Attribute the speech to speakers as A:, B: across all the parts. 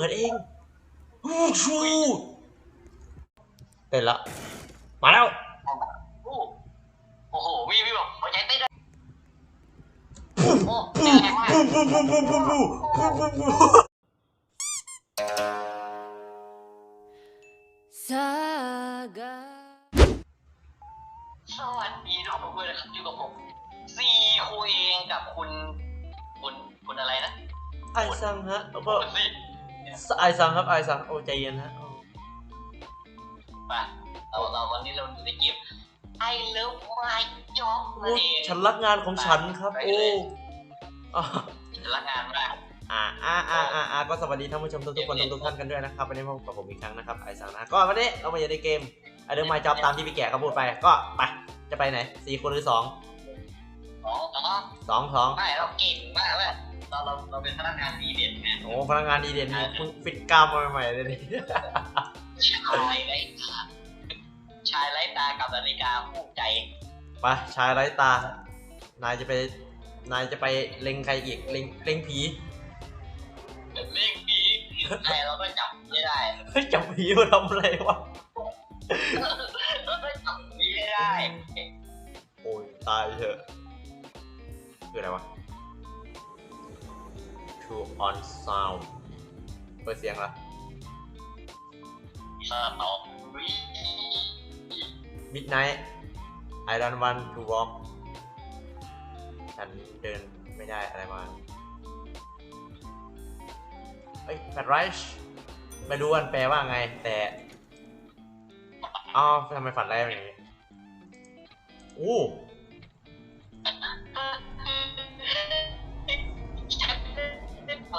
A: ปิดเองฮู้ชูเต้นละ มาแล้ว
B: โอ้โอ้โหวิววิวบอกหัวใจเต้นเลยโอ้เต้นแรงมาก
C: 사가
B: สวัสดีทุกคนเลยนะครับอยู่กับผมซีคุยเองกับคุณ คุณ คุณอะไรนะ
A: ไอซังฮะแล้วก็
B: คุณสิ
A: ไอซังครับไอซังโอ้ใจเย็นฮะ
B: ไปเราเราวันนี้เราอยู่ในเกม I love my job
A: โอ้
B: นั่นเอง
A: ฉันรักงานของฉันครับโอ้อะ
B: ฉันรักงานมาก
A: อ่าอ่าอ่าอ่าอ่าก็สวัสดีท่านผู้ชมทุกๆคนทุกๆท่านกันด้วยนะครับวันนี้พบกับผมอีกครั้งนะครับไอซังนะก็วันนี้เรามาอยู่ในเกมไอเดอร์ไมจ็อบตามที่พี่แก่เขาพูดไปก็ไปจะไปไหนสี่คนหรือสอง
B: สองสอง
A: สองสอง
B: ไม่เราเก่งมากเลย เราเราเราเป็นพนักงานดีเด่นไง
A: โอ้พนักงานดีเด่นนี่คุณฟิตกล้ามมาใหม่ๆเลยนี่
B: ชายไร้ตาชายไร้ตากับนาฬิกาคู่ใจ
A: ไปชายไร้ตา นายจะไป นายจะไปเล็งใครอีกเล็งเล็งผี
B: เป็นเลขผีใครเราก็จับไม่ได้
A: เฮ้ยจับผีมาทำอะไรวะ
B: เราก็จับผีไม่ได้
A: โอ้ยตายเถอะคืออะไรวะ True on sound เปิดเสียงละ
B: สตอ
A: Midnight I don't want to walk ฉันเดินไม่ได้อะไรมาเฮ้ย Fat Rice ไม่รู้มันแปลว่าไง แต่อ้าวทำไมฝันแรกอย่างนี้ โอ้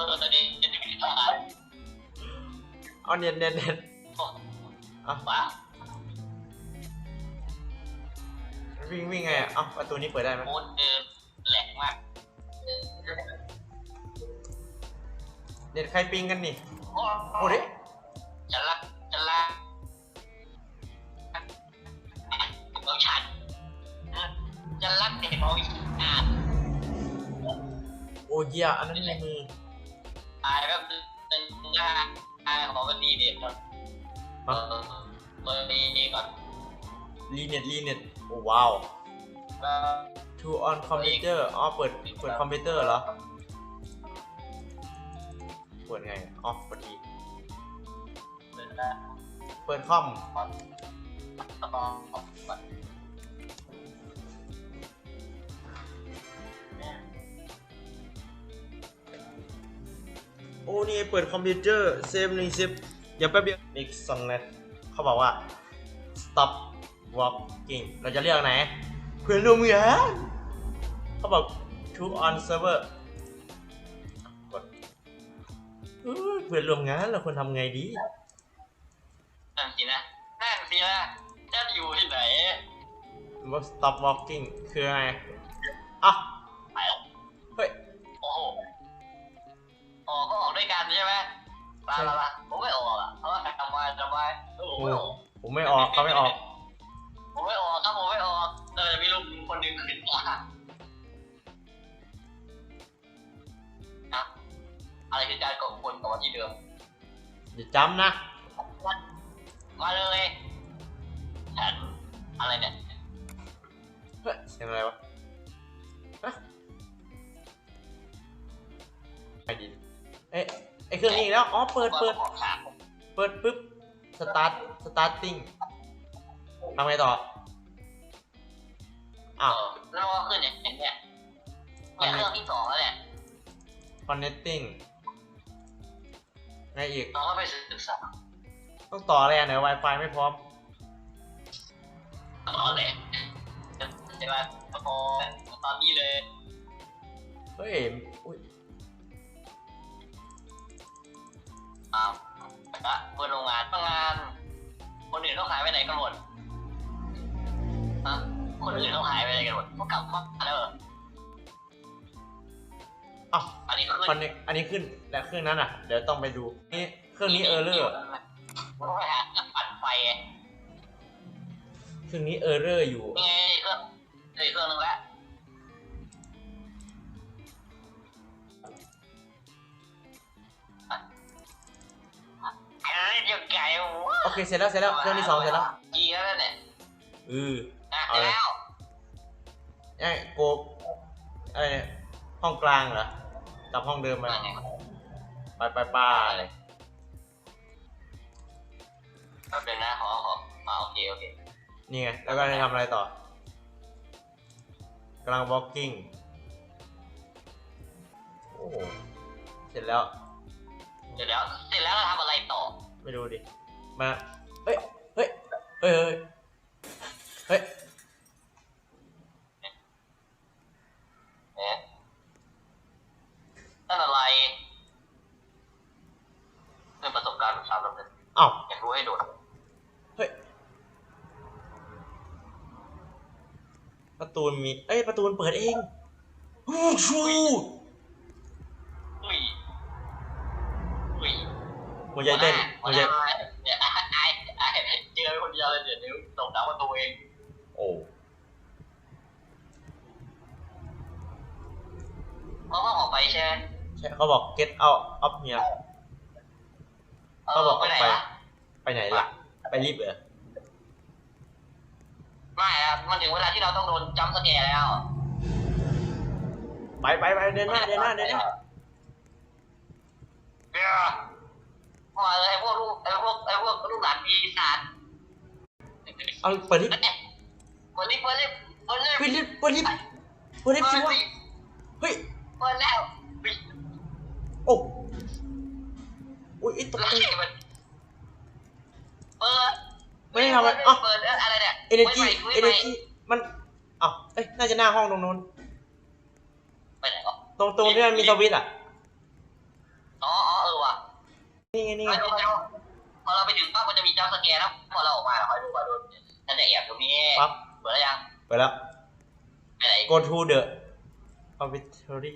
B: เออตอนนี้ยังไม่ได้
A: เอาเนียนเนียนเนียนอะ
B: ว่า
A: วิ่งวิ่งไงอะเอ้าประตูนี้เปิดได้ไหม
B: โคตรเดินแหลกมาก
A: เน็ตใครปิงกันนี่
B: โอ้
A: โอ้ดิ
B: ของ
A: มั
B: นดีเด็ดก่อนเอ
A: อะ
B: อตัวนี้ก่อน
A: รีเน็ตรีเน็ตโอ้ว้าว
B: แล้ว
A: to on computer อ๋อเปิดเปิดคอมพิวเตอร์เหรอเปิดไงอ๋อกดอี
B: เปิดได้
A: เปิดคอม
B: แล้วก็ก่อน
A: อ้นี่เปิดคอมพิวเตอร์เซฟหนึ่งเซฟเดี๋ยวแป๊บเดียวอีกสองนาทีเขาบอกว่า stop walking เราจะเรียกไหน เพื่อนร่วมงานเขาบอก to on server กดเอ้ยเพื่อนร่วมงานเราควรทำไงดี
B: นั่นสินะนั่นสินะจะอยู่ที่ไหน
A: ว่า stop walking คือไงอะ ไม่ออกเขาไม่ออก
B: ผมไม่ออกครับผมไม่ออกแต่จะมีลูกคนหนึ่งขึ้นมาอะอะไรคือการกดคนต่อที่เดิม
A: อย่าจำนะ
B: มาเลยฉันอะไรเนี่ย
A: เฮ้ยเสียงอะไรวะฮะไอดีเอ๊ะไอเครื่องนี้อีกแล้ว อ๋อ เปิดเปิด
B: ออกขา
A: เปิดปุ๊บ สตาร์ทสตาร์ทติ้งทำไงต่อ อ้าว
B: แล้วก็ขึ้นเนี่ยเนี่ยเนี่ยเครื่องที่สองแล้วเนี่ย
A: connecting ไงอีก
B: เราก็ไปศึกษา
A: ต้องต่ออะไรอะไหน Wi-Fi ไม่พร้อม
B: ตอนเลยใช่ไหมพอตอนนี้เลย
A: เฮ้ยอุ้ย
B: อ้าว อะเปิดโรงงานโรงงาน คนอื่นเขาหายไปไหนกันหมดฮะคนอื่นเขาหายไปไหนกันหมดเขากลับมาแล้วเหรอ
A: อ้าว
B: อันนี้ขึ้น
A: คอนเนอันนี้ขึ้นและเครื่องนั้นอะ เดี๋ยวต้องไปดูนี่เครื่องนี้เออร์เลอร์
B: มันก็ไปหาปั่นไฟไง
A: เครื่องนี้เออร์เลอร์อยู่
B: นี่ไงเครื่องนี่เครื่องนึงแล้ว
A: โอเคเสร็จแล้วเสร็จแล้วเครื่องที่สองเสร็จแล้ว
B: กี่แล้วเนี่ย
A: เออ
B: อะ
A: เอา
B: เสร็จ
A: เลย
B: แล้ว
A: ไอ้โกบอะไรเนี่ยห้องกลางเหรอกลับห้องเดิมไปไปไปไป้าเลย
B: แป๊บนึงนะขอขออ่าโอเคโอเค
A: นี่ไงแล้วก็ให้ทำอะไรต่อกำลัง walking โอ้โหเสร็จแล้ว
B: เสร็จแล้ว เสร็จแล้วเราทำอะไรต่อ
A: ไม่รู้ดิ มา เฮ้ย เฮ้ย เฮ้ย เฮ้ยเฮ้ย
B: เนี่ยนั่นอะไรเป็นประสบการณ์ของชาวลำนึง
A: อ้าว
B: อยากรู้ให้โดด
A: เฮ้ย ประตูมันมีเอ้ย ประตูมันเปิดเองฮู้ชู
B: อุ้ยอุ้ย
A: หัวใจเต้นหั
B: หั
A: ว
B: ว
A: ใจ
B: ใจเนี่ยไอ้ไอ้ไอ้เจอคนเดียวเลยเดี๋ยวเดี๋ยวตกน้ำประตูเอง
A: โอ้
B: เพราะว่าออกไป ใช่ไหม
A: ใช่เขาบอก get out of here เขาบอก
B: ไปไหน
A: ไป
B: อะ
A: ไปไหนล่ะ ไปรีบเหรอ
B: ไม่ครับมันถึงเวลาที่เราต้องโดนจัมป์สแกร์แล้ว
A: ไปไปไปเดินหน้าเดินหน้าเดินหน้า
B: เดี๋ยวมาเลยไอ้พวกลูกไอ้พวกไอ้พวกลูกหลานปีศาจ
A: เอาเปิดลิฟต์
B: เปิดลิฟต์เปิดลิฟต์เปิดลิฟต์
A: เปิดลิฟต์เปิดลิฟต์เปิดลิฟต์สิวะเฮ้ย
B: เปิดแล้วปิด
A: โอ้อุ้ยไอ้ตก
B: แล้ว
A: ใจ
B: มันเปิด
A: ไม่ได้ทำอะไรอะ
B: เปิดอะไรเนี่ย
A: energy
B: ไม่ไม่ไม่
A: energy มันอ้าวเอ้ยน่าจะหน้าห้องตรงนู้น
B: ไปไหนก็
A: ตรงตรงที่มันมีสวิตช์อะ
B: อ๋ออ๋อเออว่ะ
A: นี่ไงนี่
B: ไป
A: ไง
B: ดูไปดูพอเราไปถึงปั๊บมันจะมีจัมป์สแกร์แล้วพอเราออกมาเราคอยดูว่าโดนนั่นจะแอบตรงนี้
A: ปั๊บ
B: เปิดแล้วยัง
A: ไปแล้ว
B: ไปไหน
A: go to the observatory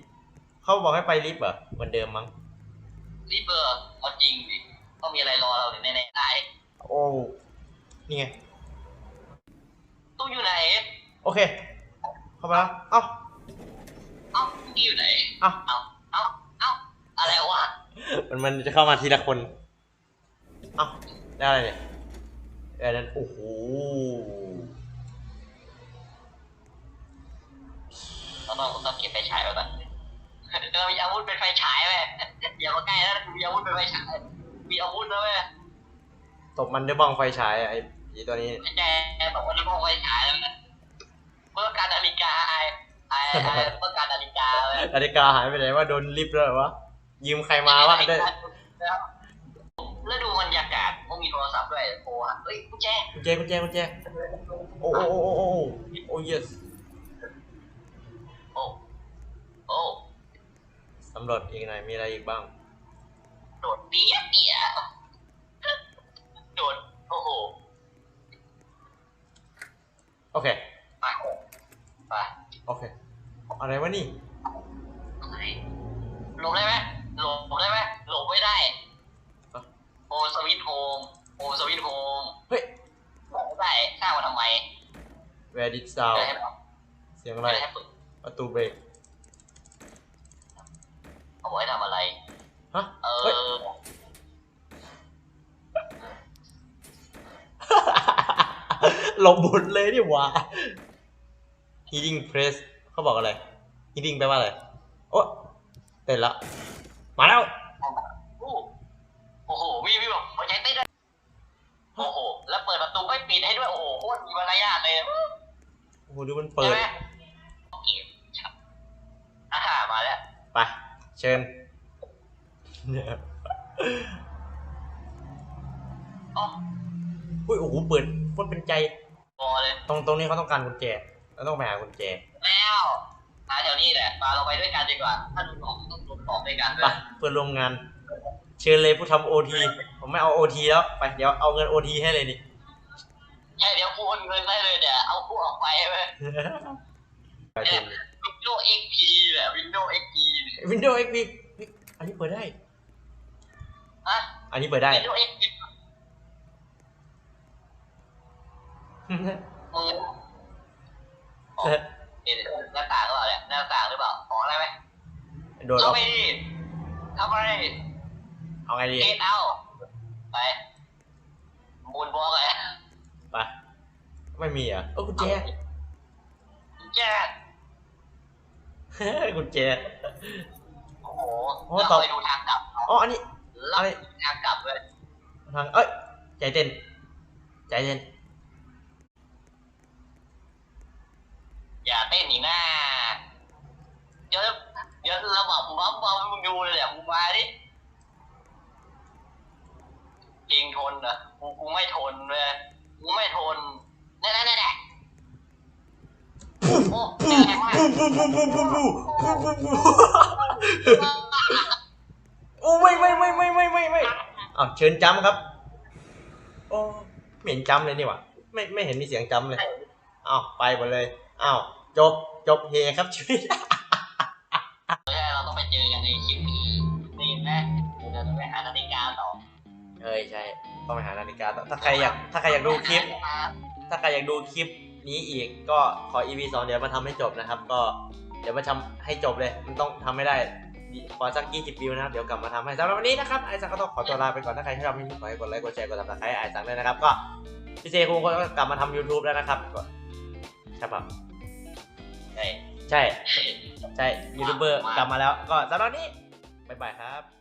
A: เขาบอกให้ไปลิฟต์เหรอเหมือนเดิมมั้ง
B: รีบเบอร์เอาจริงดิต้องมีอะไรรอเราอยู่แน่ๆได้
A: โอ้นี่ไง
B: ตู้อยู่ไหน
A: โอเค เข้ามาแล้วเอ้า
B: เอ้านี่อยู่ไหน
A: เอ้า
B: เอ้าเอ้าเอ้าอะไรวะ
A: มันมันจะเข้ามาทีละคน เอ้าได้อะไรเนี่ยเออนั่นโอ้โห
B: เราต้องต้องเก็บไฟฉายไว้ก่อนเออมีอาวุธเป็นไฟฉายไหมอย่ามาใกล้นะมีอาวุธเป็นไฟฉาย มีอาวุธนะเว้ย
A: ตบมันด้วยบ้องไฟฉายอะไอ้ผีตัวนี้
B: แกบอกว่าจะพกไฟฉายแล้วนะเพื่อการนาฬิกาไอ้ไอ้ไอ้เพื่อการนาฬิกาเลย
A: นาฬิกาหายไปไหนว่าโดนลิฟต์แล้วเหรอวะยืมใครมาวะได้
B: แล้วดูบรรยากาศพวกมีโทรศัพท์ด้วยโอ้โหเฮ้ยกุญแจ
A: กุญแจกุญแจกุญแจโอ้โอ้โอ้โอ้โอ้โอ้ yes
B: โอ้โอ้
A: สำรวจอีกหน่อยมีอะไรอีกบ้าง
B: โดดเปี้ยเปี้ยโดดโอ้โห
A: โอเค
B: ไปไป
A: โอเค อะไรวะนี่
B: หลบได้ไหมหลบได้ไหมหลบไม่ได้
A: อะ
B: โอสวิตโฮมโอสวิตโฮม
A: เฮ้ย
B: หลบไม่ได้สร้างมาทำไม
A: where did sound
B: ไม่ให้
A: เสียงอะ
B: ไม่
A: ไร
B: ให้ฝึก
A: ประตูเบรก
B: เอาไว้ทำอะไร
A: ฮะ
B: เอ
A: เฮ้ย
B: อ
A: หลบหมดเลยนี่หว่า heating press เขาบอกอะไร heating แปลว่าอะไร โอ้เต้นละ มาแล้ว
B: โอ้โอ้โหวิววิวบอกหัวใจเต้นด้วยโอ้โห แล้วเปิดประตูไม่ปิดให้ด้วย โอ้โหโคตรมีมารยาทเลย
A: โอ้โหดูมันเปิ
B: ใช่
A: ด
B: ไหมเก็บชับอ่ามาแล้ว
A: ไป เชิญเนี่ย
B: อ๋อ
A: อุ้ยโอ้โหเปิดโคตรเป็นใจ
B: พอเลย
A: ตรงตรงนี้เขาต้องการกุญแจเราต้องไปหากุญแจ
B: แล้วมาแถวนี้แหละมาเราไปด้วยกันดีกว่า ถ้าดูออกต้องดูออกด้วยกัน
A: ไปเพื่อนร่วมงาน เชิญเลยผู้ทำโอทีผมไม่เอาโอทีแล้วไปเดี๋ยวเอาเงินโอทีให้เลยดิ
B: ใช่เดี๋ยวกูโอนเงินให้เลยเนี่ยเอากูออกไปเว้ย
A: ไปเต็ม
B: วิ นโดว์เอ็กพีแหละวินโดว์เอ็กพี
A: วินโดว์เอ็กพีอันนี้เปิดได้
B: อะ
A: อันนี้เปิดได้
B: วินโดว์เอ็กพีมึงอ๋อนี่หน้าต่างหรือเปล่าเนี่ยหน้าต่างหรือเปล่าขออะไรไหม
A: โดดอ
B: เข้า
A: อก
B: ไปดิทำอะไร
A: เอาไงดี
B: เกตเอาไปปูนบล็อกเลย
A: ไปไม่มีเหรอะเออกุญแจ
B: แย่
A: กุญแจ
B: โอ้โห
A: โอ้
B: เรา
A: ต่อ
B: ไปดูทางกลับ
A: อ๋ออันนี้
B: เราไปดูทางกลับเลย
A: ทางเอ้ย ใจเต้น ใจเต้น
B: อย่าเต้นอีกหน้าเดี๋ยวเดี๋ยวระหว่างบัมบัมมึงดูเลยแหละมึงมาดิเองทนเหรอกูกูไม่ทนเลยกูไม่ทนแน่แน่แน่แน่โอ้แน่มาก
A: โอ้ไม่ไม่ไม่ไม่ไม่ไม่ไม่อ้าวเชิญจำครับ โอ้ไม่เห็นจำเลยนี่หว่าไม่ไม่เห็นมีเสียงจำเลยอ้าวไปหมดเลยอ้าวจบจบเฮครับชีวิต
B: เราต้องไปเจอกันในคลิปนี้นี่แม่เดี๋ยวจะไปหานาฬิกาต่อ
A: เอ้ยใช่ต้องไปหานาฬิกาต่อถ้าใครอยากถ้าใครอยากดูคลิป ถ้าใครอยากดูคลิป นี้อีกก็ขอ EP สองเดี๋ยวมาทำให้จบนะครับ ก็เดี๋ยวมาทำให้จบเลย มันต้องทำไม่ได้ขอสักกี่สิบวิวนะครับ เดี๋ยวกลับมาทำให้สำหรับวันนี้นะครับ ไอซังก็ต้องขอตัวลาไปก่อนถ้าใครชอบคลิปนี้ขอให้กดไลค์ กดแชร์ กดติดตามไอซังด้วยนะครับ ก็พี่เจคงก็กลับมาทำ YouTube แล้วนะครับก็ใช่ปะ
B: ใช่
A: ใช่ ใช่ ยูทูบเบอร์กลับมาแล้ว ก็สำหรับนนี้บ๊ายบายครับ